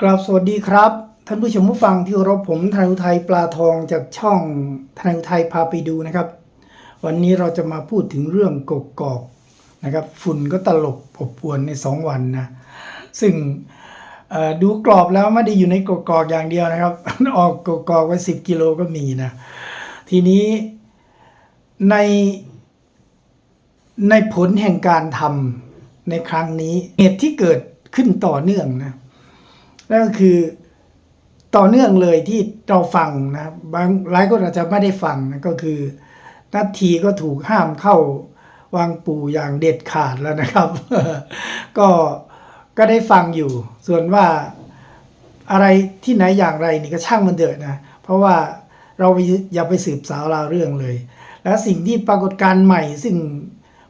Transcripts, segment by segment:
กราบสวัสดีครับ ท่านผู้ชมผู้ฟังที่เคารพผมทนายอุทัยปลาทองจากช่องทนายอุทัยพาไปดูนะครับ วันนี้เราจะมาพูดถึงเรื่องกกอกนะครับ ฝุ่นก็ตลบอบอวนในสองวันนะ ซึ่งดูกรอบแล้วไม่ได้อยู่ในกกอกอย่างเดียวนะครับ ออกกกอกไว้สิบกิโลก็มีนะ ทีนี้ในในผลแห่งการทำในครั้งนี้เหตุที่เกิดขึ้นต่อเนื่องนะ นั่นก็คือต่อเนื่องเลยที่เราฟังนะบางหลายคนอาจจะไม่ได้ฟังนะก็คือนัททีก็ถูกห้ามเข้าวังปู่อย่างเด็ดขาดแล้วนะครับ ก็ก็ได้ฟังอยู่ ส่วนว่าอะไรที่ไหนอย่างไรนี่ก็ช่างมันเถอะนะ เพราะว่าเราไปอย่าไปสืบสาวราวเรื่องเลย และสิ่งที่ปรากฏการใหม่ซึ่ง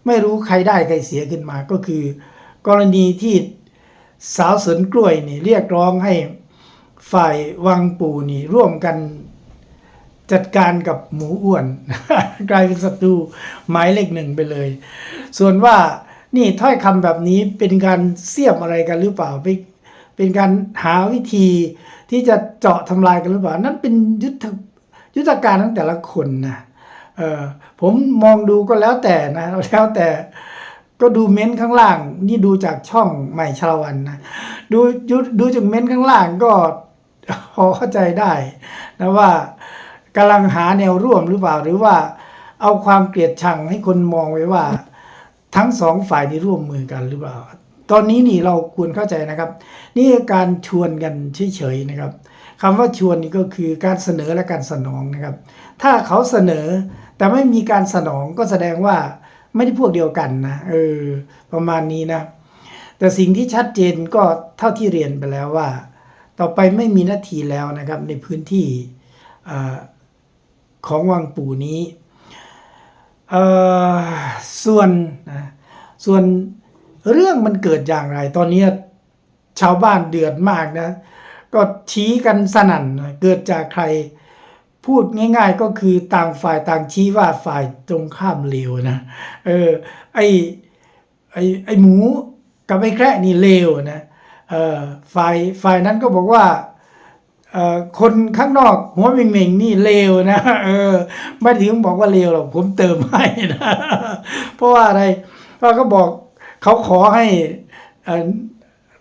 ไม่รู้ใครได้ใครเสียขึ้นมาก็คือ กรณีที่ สาวสวนกล้วยนี่เรียกร้องให้ฝ่ายวังปู่นี่ร่วมกันจัดการกับหมูอ้วน กลายเป็นศัตรูหมายเลขหนึ่งไปเลย ส่วนว่านี่ถ้อยคำแบบนี้เป็นการเสียบอะไรกันหรือเปล่าเป็นการหาวิธีที่จะเจาะทำลายกันหรือเปล่า นั่นเป็นยุทธยุทธการของแต่ละคนนะเออผมมองดูก็แล้วแต่นะแล้วแต่ ก็ดูเม้นต์ข้างล่าง นี่ดูจากช่องใหม่ชาลวันนะดูดูดูจากเม้นต์ข้างล่างก็พอเข้าใจได้นะว่ากำลังหาแนวร่วมหรือเปล่า หรือว่าเอาความเกลียดชังให้คนมองไว้ว่า ทั้งสองฝ่ายนี้ร่วมมือกันหรือเปล่า ตอนนี้นี่เราควรเข้าใจนะครับ นี่การชวนกันเฉยๆนะครับคำว่าชวนนี่ก็คือการเสนอและการสนองนะครับ ถ้าเขาเสนอแต่ไม่มีการสนองก็แสดงว่า ไม่ได้พวกเดียวกันนะเออ ประมาณนี้นะ แต่สิ่งที่ชัดเจนก็เท่าที่เรียนไปแล้วว่า ต่อไปไม่มีนาทีแล้วนะครับ ในพื้นที่อของวังปู่นี้เออส่วนนะส่วนเรื่องมันเกิดอย่างไร ตอนนี้ชาวบ้านเดือดมากนะ ก็ชี้กันสนั่นนะเกิดจากใคร พูดง่าย ๆ ก็คือต่างฝ่ายต่างชี้ว่าฝ่ายตรงข้ามเลวนะ เออ ไอไอไอหมูกับไอแคระนี่เลวนะ เออฝ่ายฝ่ายนั้นก็บอกว่าเออคนข้างนอกหัวเหม่งๆนี่เลวนะเออไม่ถึงบอกว่าเลวหรอกผมเติมให้นะเพราะว่าอะไรเพราะเขาบอกเขาขอให้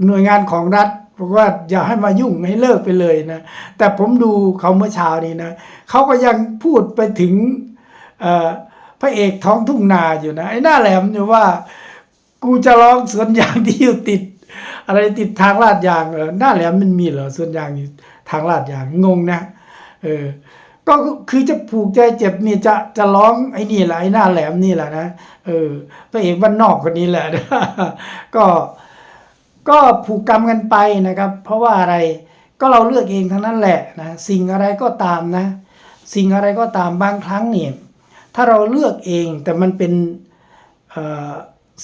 หน่วยงานของรัฐ บอกว่าอย่าให้มายุ่งให้เลิกไปเลยนะ แต่ผมดูเขาเมื่อเช้านี้นะเขาก็ยังพูดไปถึงพระเอกท้องทุ่งนาอยู่นะไอ้หน้าแหลมอยู่ว่า กูจะร้องสวนยางที่อยู่ติด อะไรติดทางลาดยางเหรอหน้าแหลมมันมีเหรอสวนยางอยู่ทางลาดยางงงนะเออก็คือจะผูกใจเจ็บนี่จะจะร้องไอ้นี่แหละไอ้หน้าแหลมนี่แหละนะเออพระเอกบ้านนอกคนนี้แหละก็ ก็ผูกกรรมกันไปนะครับ เพราะว่าอะไรก็เราเลือกเองทั้งนั้นแหละนะสิ่งอะไรก็ตามนะ สิ่งอะไรก็ตามบางครั้งเนี่ยถ้าเราเลือกเองแต่มันเป็น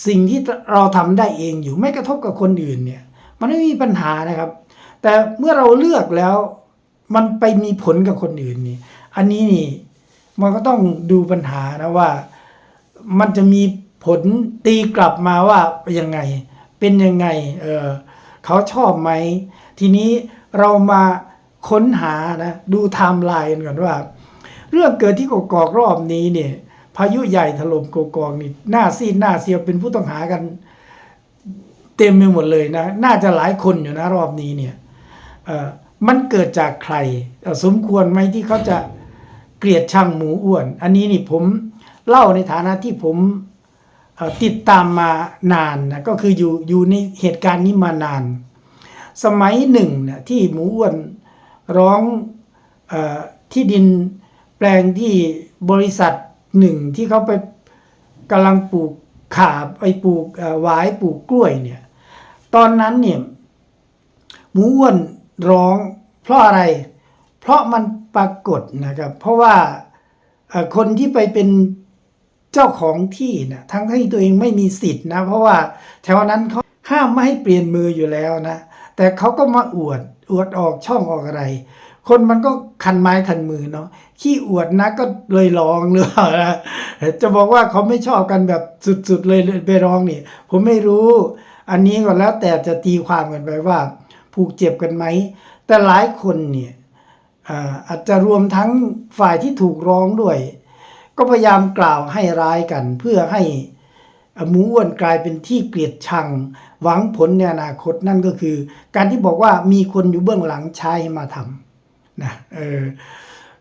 สิ่งที่เราทำได้เองอยู่ไม่กระทบกับคนอื่นเนี่ย มันไม่มีปัญหานะครับ แต่เมื่อเราเลือกแล้วมันไปมีผลกับคนอื่นนี่ อันนี้นี่มันก็ต้องดูปัญหานะว่ามันจะมีผลตีกลับมาว่ายังไง เป็นยังไงเออเขาชอบไหม ทีนี้เรามาค้นหานะดูไทม์ไลน์กันก่อนว่า เรื่องเกิดที่กกอกรอบนี้เนี่ยพายุใหญ่ถล่มกกอกนี่หน้าซีดหน้าเซียวเป็นผู้ต้องหากันเต็มไปหมดเลยนะ น่าจะหลายคนอยู่นะรอบนี้เนี่ยเออมันเกิดจากใคร สมควรไหมที่เขาจะเกลียดชังหมูอ้วน อันนี้นี่ผมเล่าในฐานะที่ผม ติดตามมานานนะก็คืออยู่อยู่ในเหตุการณ์นี้มานาน สมัยหนึ่งนะที่หมูอ้วนร้องอที่ดินแปลงที่บริษัทหนึ่งที่เขาไปกำลังปลูกขาไปปลูกหวายปลูกกล้วยเนี่ย ตอนนั้นเนี่ยหมูอ้วนร้องเพราะอะไร เพราะมันปรากฏนะครับ เพราะว่าคนที่ไปเป็น เจ้าของที่นะทั้งที่ตัวเองไม่มีสิทธิ์นะ เพราะว่าแถวนั้นเขาห้ามไม่ให้เปลี่ยนมืออยู่แล้วนะ แต่เขาก็มาอวดอวดออกช่องออกอะไร คนมันก็คันไม้คันมือเนาะขี้อวดนะก็เลยร้องหรือเปล่านะจะบอกว่าเขาไม่ชอบกันแบบสุดๆเลยเลยไปร้องนี่ผมไม่รู้ อันนี้ก็แล้วแต่จะตีความกันไปว่า ผูกเจ็บกันไหมแต่หลายคนเนี่ยอาจจะรวมทั้งฝ่ายที่ถูกร้องด้วย ก็พยายามกล่าวให้ร้ายกัน เพื่อให้หมูอ้วนกลายเป็นที่เกลียดชัง หวังผลในอนาคตนั่นก็คือ การที่บอกว่ามีคนอยู่เบื้องหลังใช้ให้มาทำนะเออ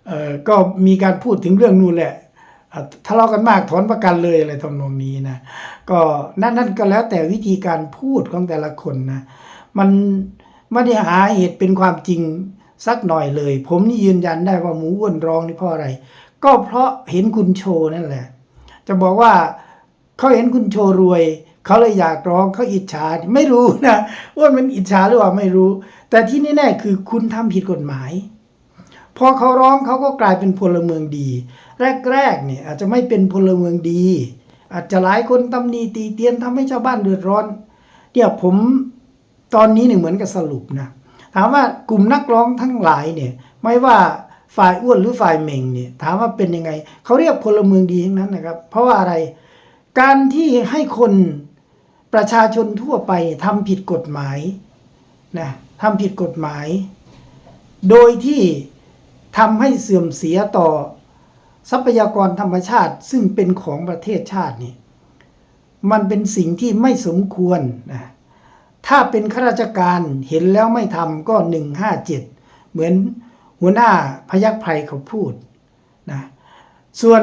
เออก็มีการพูดถึงเรื่องนู่นแหละอะทะเลาะกันมากถอนประกันเลยอะไรทำนองนี้นะก็นั่นนั่นก็แล้วแต่วิธีการพูดของแต่ละคนนะมันไม่ได้หาเหตุเป็นความจริงสักหน่อยเลย ผมนี่ยืนยันได้ว่าหมูอ้วนร้องนี่เพราะอะไร ก็เพราะเห็นคุณโชนั่นแหละ จะบอกว่าเขาเห็นคุณโชรวย เขาเลยอยากร้องเขาอิจฉาไม่รู้นะว่ามันอิจฉาหรือว่าไม่รู้ แต่ที่แน่ๆคือคุณทำผิดกฎหมาย พอเขาร้องเขาก็กลายเป็นพลเมืองดี แรกๆเนี่ยอาจจะไม่เป็นพลเมืองดี อาจจะหลายคนตำหนิตีเตียนทำให้ชาวบ้านเดือดร้อนเนี่ยผมตอนนี้เนี่ยเหมือนกับสรุปนะถามว่ากลุ่มนักร้องทั้งหลายเนี่ยไม่ว่า ฝ่ายอ้วนหรือฝ่ายเหม่งเนี่ยถามว่าเป็นยังไงเขาเรียกพลเมืองดีทั้งนั้นนะครับ เพราะว่าอะไร การที่ให้คนประชาชนทั่วไปทำผิดกฎหมายนะทำผิดกฎหมาย โดยที่ทำให้เสื่อมเสียต่อทรัพยากรธรรมชาติซึ่งเป็นของประเทศชาตินี่มันเป็นสิ่งที่ไม่สมควรนะถ้าเป็นข้าราชการเห็นแล้วไม่ทำก็หนึ่งห้าเจ็ดเหมือน หัวหน้าพยัคฆ์ไพรเขาพูดนะส่วน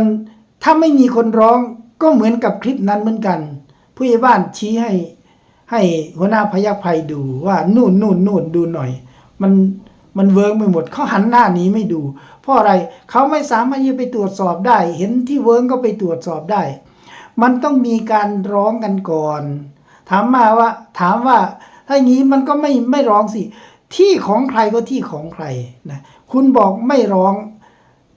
ถ้าไม่มีคนร้องก็เหมือนกับคลิปนั้นเหมือนกัน ผู้ใหญ่บ้านชี้ให้ให้หัวหน้าพยัคฆ์ไพรดูว่านู่นนู่นนู่นดูหน่อย มันมันเวิร์กไปหมดเขาหันหน้านี้ไม่ดู เพราะอะไรเขาไม่สามารถที่จะไปตรวจสอบได้ เห็นที่เวิร์กก็ไปตรวจสอบได้ มันต้องมีการร้องกันก่อน ถามมาว่า ถามว่าถ้าอย่างนี้มันก็ไม่ไม่ร้องสิ ที่ของใครก็ที่ของใครนะ คุณบอกไม่ร้อง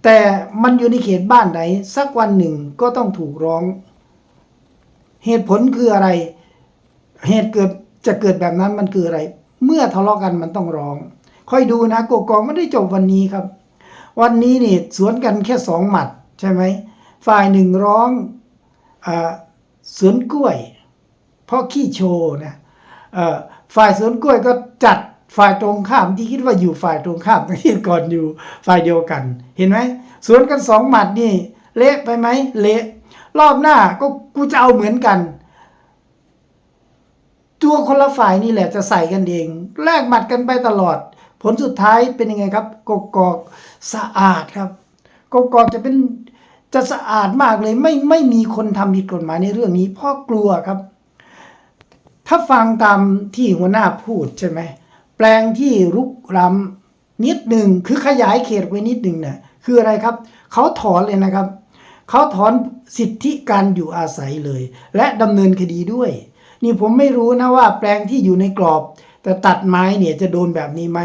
แต่มันอยู่ในเขตบ้านไหน สักวันหนึ่งก็ต้องถูกร้อง เหตุผลคืออะไร เหตุเกิดจะเกิดแบบนั้นมันคืออะไร เมื่อทะเลาะกันมันต้องร้อง ค่อยดูนะโกกองไม่ได้จบวันนี้ครับ วันนี้นี่สวนกันแค่สองหมัดใช่ไหมฝ่ายหนึ่งร้องอสวนกล้วย เพราะขี้โชว์นะเอ่อฝ่ายสวนกล้วยก็จัด ฝ่ายตรงข้ามที่คิดว่าอยู่ฝ่ายตรงข้ามที่ก่อนอยู่ฝ่ายเดียวกัน เห็นไหมสวนกันสองหมัดนี่ เละไปไหมเละ รอบหน้าก็กูจะเอาเหมือนกัน ตัวคนละฝ่ายนี่แหละจะใส่กันเองแลกหมัดกันไปตลอด ผลสุดท้ายเป็นยังไงครับ กกอกสะอาดครับ กกอกจะเป็นจะสะอาดมากเลยไม่ไม่มีคนทำผิดกฎหมายในเรื่องนี้เพราะกลัวครับ ถ้าฟังตามที่หัวหน้าพูดใช่ไหม แปลงที่รุกล้ำนิดหนึ่งคือขยายเขตไว้นิดหนึ่งเนี่ยคืออะไรครับ เขาถอนเลยนะครับ เขาถอนสิทธิการอยู่อาศัยเลย และดำเนินคดีด้วย นี่ผมไม่รู้นะว่าแปลงที่อยู่ในกรอบ แต่ตัดไม้เนี่ยจะโดนแบบนี้ไหม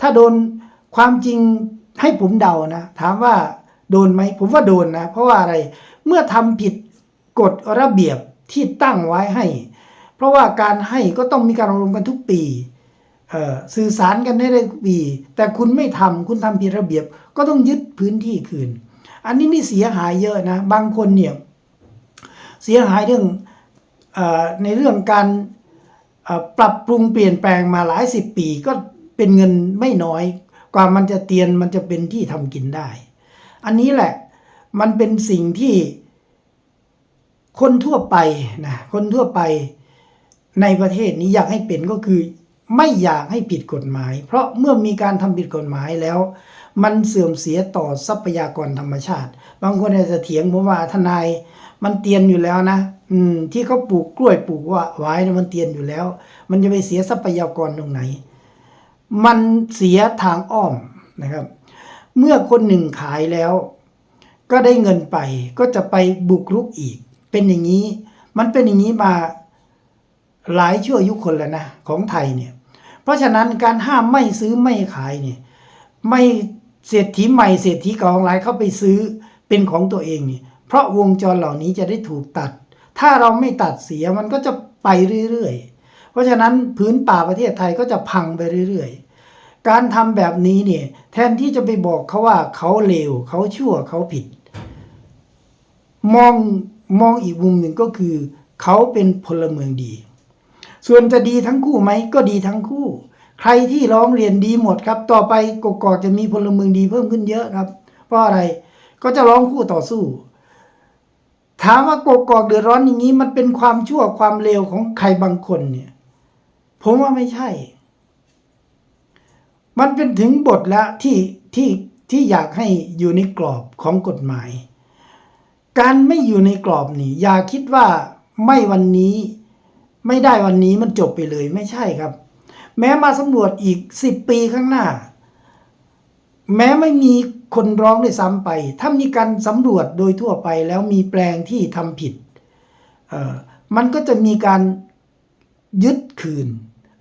ถ้าโดนความจริงให้ผมเดานะ ถามว่าโดนไหมผมว่าโดนนะ เพราะว่าอะไรเมื่อทำผิดกฎระเบียบที่ตั้งไว้ให้ เพราะว่าการให้ก็ต้องมีการอบรมกันทุกปี สื่อสารกันได้ทุกปีแต่คุณไม่ทำคุณทำผิดระเบียบ ก็ต้องยึดพื้นที่คืน อันนี้นี่เสียหายเยอะนะ บางคนเนี่ยเสียหายเรื่องอในเรื่องการปรับปรุงเปลี่ยนแปลงมาหลายสิบปีก็เป็นเงินไม่น้อย กว่ามันจะเตียนมันจะเป็นที่ทำกินได้ อันนี้แหละมันเป็นสิ่งที่คนทั่วไปนะคนทั่วไปในประเทศนี้อยากให้เป็นก็คือ ไม่อยากให้ผิดกฎหมาย เพราะเมื่อมีการทำผิดกฎหมายแล้ว มันเสื่อมเสียต่อทรัพยากรธรรมชาติ บางคนอาจจะเถียงผมว่าทนายมันเตียนอยู่แล้วนะ อืม ที่เขาปลูกกล้วยปลูกว่าไว้นะมันเตียนอยู่แล้ว มันจะไปเสียทรัพยากรตรงไหน มันเสียทางอ้อมนะครับ เมื่อคนหนึ่งขายแล้ว ก็ได้เงินไป ก็จะไปบุกรุกอีก เป็นอย่างนี้ มันเป็นอย่างนี้มาหลายชั่วยุคนแล้วนะของไทยเนี่ย เพราะฉะนั้นการห้ามไม่ซื้อไม่ขายเนี่ยไม่เศรษฐีใหม่เศรษฐีเก่าของหลายเข้าไปซื้อเป็นของตัวเองเนี่ยเพราะวงจรเหล่านี้จะได้ถูกตัด ถ้าเราไม่ตัดเสียมันก็จะไปเรื่อยๆ เพราะฉะนั้นพื้นป่าประเทศไทยก็จะพังไปเรื่อยๆ การทำแบบนี้เนี่ยแทนที่จะไปบอกเขาว่าเขาเลวเขาชั่วเขาผิด มองมองอีกมุมหนึ่งก็คือ เขาเป็นพลเมืองดี ส่วนจะดีทั้งคู่ไหมก็ดีทั้งคู่ ใครที่ร้องเรียนดีหมดครับ ต่อไปกกอกจะมีพลเมืองดีเพิ่มขึ้นเยอะครับ เพราะอะไรก็จะร้องคู่ต่อสู้ ถามว่ากกอกเดือดร้อนอย่างนี้ มันเป็นความชั่วความเลวของใครบางคนเนี่ย ผมว่าไม่ใช่ มันเป็นถึงบทแล้วที่ที่ที่อยากให้อยู่ในกรอบของกฎหมาย การไม่อยู่ในกรอบนี่อย่าคิดว่าไม่วันนี้ ไม่ได้วันนี้มันจบไปเลยไม่ใช่ครับ แม้มาสำรวจอีกสิบปีข้างหน้า แม้ไม่มีคนร้องได้ซ้ำไป ถ้ามีการสำรวจโดยทั่วไปแล้วมีแปลงที่ทำผิด มันก็จะมีการยึดคืน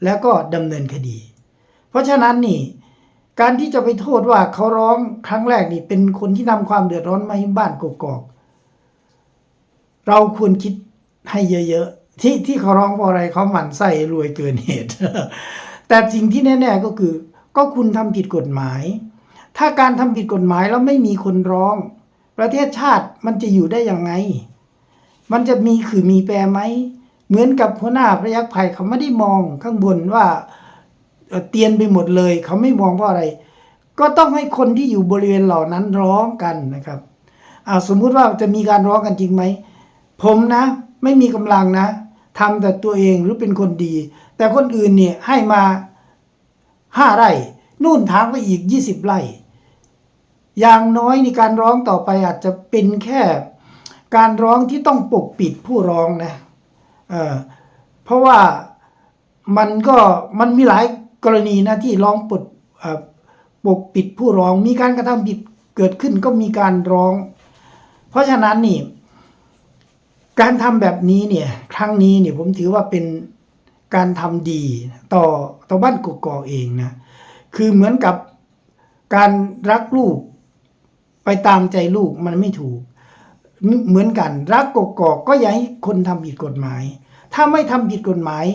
แล้วก็ดำเนินคดี เพราะฉะนั้นนี่การที่จะไปโทษว่าเขาร้องครั้งแรกนี่เป็นคนที่นำความเดือดร้อนมาให้บ้านกกอก เราควรคิดให้เยอะๆ ที่ที่เขาร้องเพราะอะไรเขาหมั่นไส้รวยเกินเหตุ แต่สิ่งที่แน่ ๆก็คือ ก็คุณทำผิดกฎหมาย ถ้าการทำผิดกฎหมายแล้วไม่มีคนร้อง ประเทศชาติมันจะอยู่ได้ยังไง มันจะมีคือมีแปรไหม เหมือนกับหัวหน้าพระยักษ์ภัยเขาไม่ได้มองข้างบนว่าเตียนไปหมดเลย เขาไม่มองเพราะอะไร ก็ต้องให้คนที่อยู่บริเวณเหล่านั้นร้องกันนะครับอ่าสมมุติว่าจะมีการร้องกันจริงไหมผมนะ ไม่มีกำลังนะ ทำแต่ตัวเองหรือเป็นคนดี แต่คนอื่นเนี่ยให้มาห้าไร่ นู่นทางไปอีกยี่สิบไร่ อย่างน้อยในการร้องต่อไปอาจจะเป็นแค่ การร้องที่ต้องปกปิดผู้ร้องนะเเพราะว่ามันก็มันมีหลายกรณีนะที่ร้องปดปกปิดผู้ร้อง มีการกระทำผิดเกิดขึ้นก็มีการร้อง เพราะฉะนั้นนี่ การทำแบบนี้เนี่ยครั้งนี้เนี่ยผมถือว่าเป็นการทำดีต่อต่อบ้านกกอกเองนะคือเหมือนกับการรักลูกไปตามใจลูกมันไม่ถูก เหมือนกัน รักกกอกก็อย่าให้คนทำผิดกฎหมาย ถ้าไม่ทำผิดกฎหมาย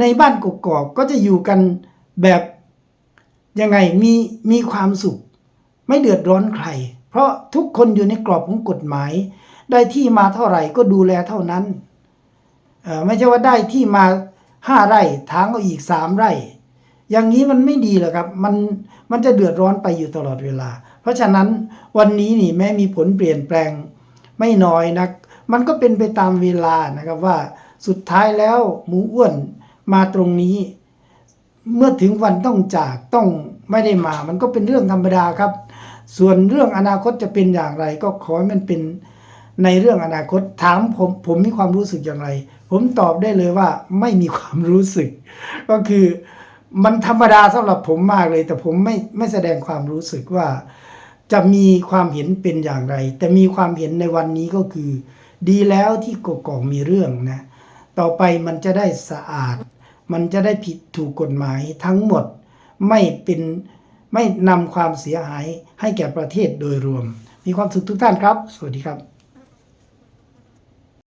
ในบ้านกกอกก็จะอยู่กันแบบยังไงมีมีความสุข ไม่เดือดร้อนใคร เพราะทุกคนอยู่ในกรอบของกฎหมาย ได้ที่มาเท่าไหร่ก็ดูแลเท่านั้นเออไม่ใช่ว่าได้ที่มาห้าไร่ทางก็อีกสามไร่ อย่างนี้มันไม่ดีหรอกครับ มันมันจะเดือดร้อนไปอยู่ตลอดเวลา เพราะฉะนั้นวันนี้นี่แม้มีผลเปลี่ยนแปลงไม่น้อยนัก มันก็เป็นไปตามเวลานะครับว่าสุดท้ายแล้วหมูอ้วนมาตรงนี้ เมื่อถึงวันต้องจากต้องไม่ได้มา มันก็เป็นเรื่องธรรมดาครับ ส่วนเรื่องอนาคตจะเป็นอย่างไร ก็ขอให้มันเป็น ในเรื่องอนาคตถามผมผมมีความรู้สึกอย่างไร ผมตอบได้เลยว่าไม่มีความรู้สึก ก็คือมันธรรมดาสำหรับผมมากเลย แต่ผมไม่ไม่แสดงความรู้สึกว่า จะมีความเห็นเป็นอย่างไร แต่มีความเห็นในวันนี้ก็คือ ดีแล้วที่กกอกมีเรื่องนะ ต่อไปมันจะได้สะอาด มันจะได้ผิดถูกกฎหมายทั้งหมดไม่เป็นไม่นำความเสียหายให้แก่ประเทศโดยรวม มีความสุขทุกท่านครับ สวัสดีครับ